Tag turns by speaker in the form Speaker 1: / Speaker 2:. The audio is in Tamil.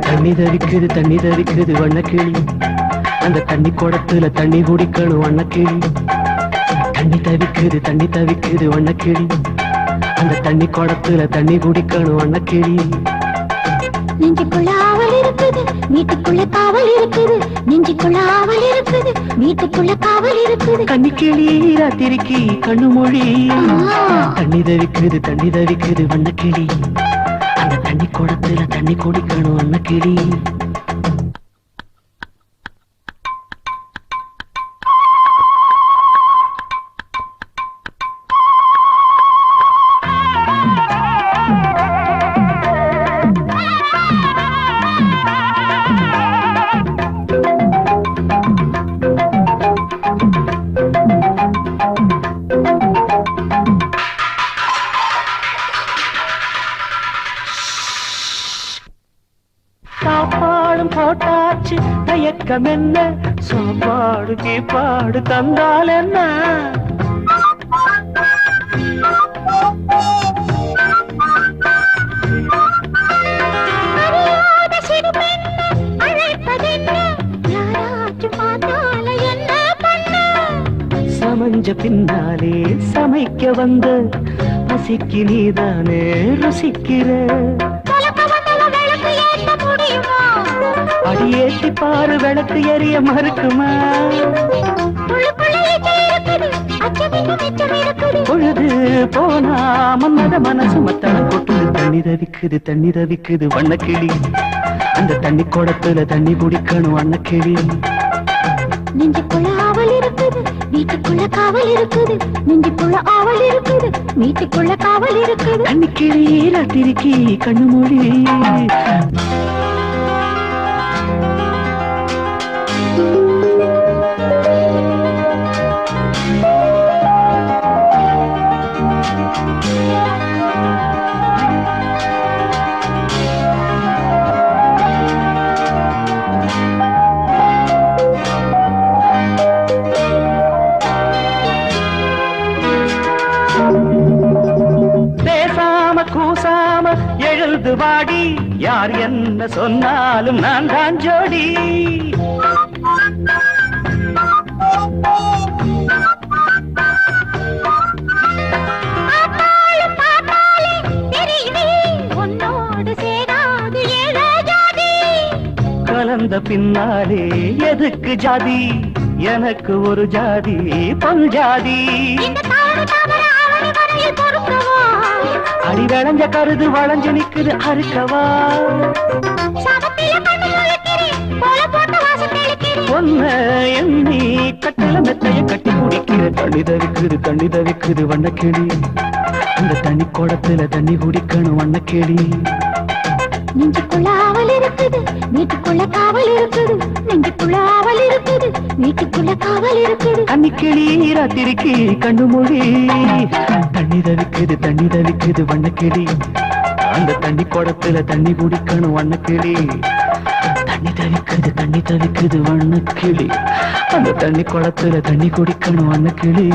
Speaker 1: தண்ணி தவிக்குது தண்ணி தவிக்குது வண்ணக்கிளி. அந்த தண்ணி குடத்துல தண்ணி குடிக்கணும் வண்ணக்கிளி. தண்ணி தவிக்குது தண்ணி தவிக்குது வண்ணக்கிளி. அந்த தண்ணி குடத்துல தண்ணி குடிக்கணும் வண்ணக்கிளி.
Speaker 2: நெஞ்சுக்குள்ள ஆவல் இருக்குது வீட்டுக்குள்ள காவல் இருக்குது. நெஞ்சுக்குள்ள ஆவல் இருக்குது வீட்டுக்குள்ள காவல் இருக்குது.
Speaker 1: கன்னிக்கிளி ராத்திரிக்கு கண்ணு மொழி. தண்ணி தவிக்குது தண்ணி தவிக்குது வண்ணக்கிளி அந்த தண்ணி குடத்துல தண்ணி குடிக்கணும் வண்ணக்கிளி சாப்பாடும் போட்டாச்சு. தயக்கம் என்ன? சாப்பாடு கீப்பாடு தந்தால் என்ன? சமஞ்ச பின்னாலே சமைக்க வந்த. பசிக்கு நீதானே ருசிக்கிற. அடியேத்தி பாரு விளக்கு எரிய மறுக்குமா? பொழுது போனா மன்மத மனசு மத்தளம் கொட்டுது தண்ணி தவிக்குது தண்ணி தவிக்குது வண்ணக்கிளி. அந்த தண்ணி குடத்துல தண்ணி குடிக்கணும் வண்ணக்கிளி.
Speaker 2: நெஞ்சுக்குள்ள ஆவல் இருக்குது வீட்டுக்குள்ள காவல் இருக்குது நெஞ்சுக்குள்ள ஆவல் இருக்குது வீட்டுக்குள்ள காவல் இருக்குது.
Speaker 1: கண்ணிக்கிளி ராத்திரிக்கு கண்ணு மொழி கூசாம எழுது வாடி. யார் என்ன சொன்னாலும் நான் தான் ஜோடி. கலந்த பின்னாலே எதுக்கு ஜாதி? எனக்கு ஒரு ஜாதி
Speaker 2: பொறுக்கவா
Speaker 1: அடி விளைஞ்ச கருது வளைஞ்சு நிக்குது அறுக்கவா? பொண்ண எண்ணி கட்டில மெத்தைய கட்டி குடிக்கிற தண்ணி தவிக்குது தண்ணி தவிக்குது வண்ணக்கிளி இந்த தண்ணி குடத்துல தண்ணி குடிக்கணும் வண்ணக்கிளி
Speaker 2: நெஞ்சுக்குள்ள ஆவல் இருக்குது வீட்டுக்குள்ள காவல் இருக்குது. நெஞ்சுக்குள்ள ஆவல் இருக்குது வீட்டுக்குள்ள காவல் இருக்குது.
Speaker 1: கன்னிக்கிளி ராத்திரிக்கு கண்ணு மொழி தண்ணி தவிக்குது தண்ணி தவிக்குது வண்ணக்கிளி. அந்த தண்ணி குடத்துல தண்ணி குடிக்கணும் வண்ணக்கிளி. தண்ணி தவிக்குது தண்ணி தவிக்குது வண்ணக்கிளி. அந்த தண்ணி குளத்துல தண்ணி குடிக்கணும் வண்ணக்கிளி.